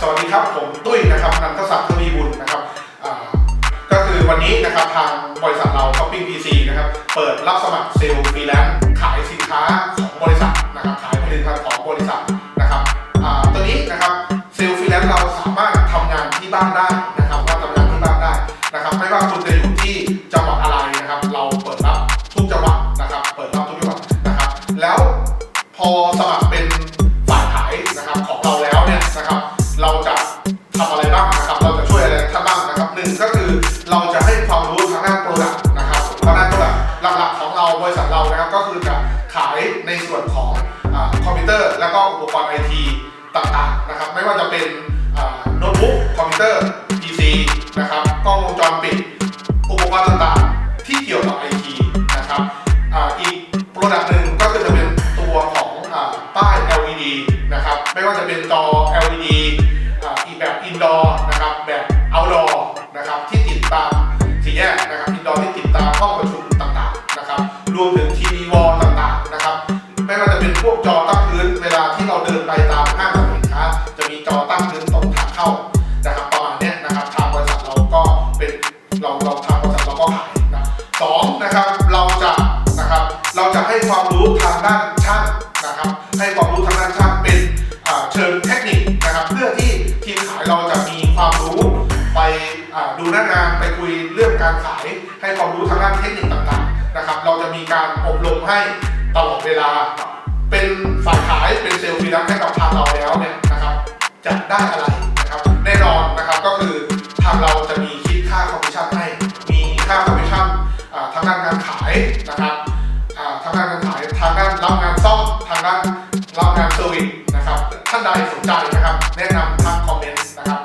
สวัสดีครับ ผมตุ้ยนะครับนันทศักดิ์ทวีบุญนะครับก็คือวันนี้นะครับทางบริษัทเรา Shopping PC นะครับเปิดรับสมัครเซลล์ฟรีแลนซ์ขายสินค้าของบริษัทนะครับขายผลิตภัณฑ์ของบริษัทนะครับอตัวนี้นะครับเซลล์ฟรีแลนซ์เราสามารถทำงานที่บ้านได้ พอสมัครเป็นฝ่ายขายนะครับของเราแล้วเนี่ยนะครับ เราจะทำอะไรบ้างนะครับ เราจะช่วยอะไรท่านบ้างนะครับหนึ่งก็คือเราจะให้ความรู้ทางด้านโปรดักต์นะครับทางด้านโปรดักต์หลักๆของเราบริษัทเรานะครับก็คือจะขายในส่วนของอคอมพิวเตอร์ แล้วก็อุปกรณ์ไอทีต่างๆนะครับ ไม่ว่าจะเป็นโน้ตบุ๊กคอมพิวเตอร์ PC นะครับกล้องวงจรปิด ไม่ว่าจะเป็นจอ LED อ่าอีกแบบ indoor นะครับแบบ outdoor นะครับที่ติดตามสี่แยกนะครับ indoor ที่ติดตามห้องประชุมต่างๆนะครับรวมถึงทีวีวอลต่างๆนะครับไม่ว่าจะเป็นพวกจอตั้งพื้นเวลาที่เราเดินไปตามห้างสรรพสินค้าจะมีจอตั้งพื้นตรงทางเข้านะครับประมาณเนี้ยนะครับทางบริษัทเราก็เป็นเราเราทางบริษัทเราก็ขายนะสองนะครับเราจะนะครับเราจะให้ความรู้ทางด้านช่างนะครับให้ความรู้ทางด้านช่าง คุยเรื่องการขายให้ความรู้ทางด้านเทคนิคต่างๆนะครับ เราจะมีการอบรมให้ตลอดเวลา เป็นฝ่ายขายเป็นเซลล์ฟรีแลนซ์ให้กับทางเราแล้วเนี่ยนะครับ จะได้อะไรนะครับแน่นอนนะครับก็คือทางเราจะมีคิดค่าคอมมิชชั่นให้ มีค่าคอมมิชชั่นทางด้านการขายนะครับทางด้านการขายทางด้านรับงานซ่อมทางด้านรับงานเซอร์วิสนะครับท่านใดสนใจนะครับ แนะนำทางคอมเมนต์นะครับ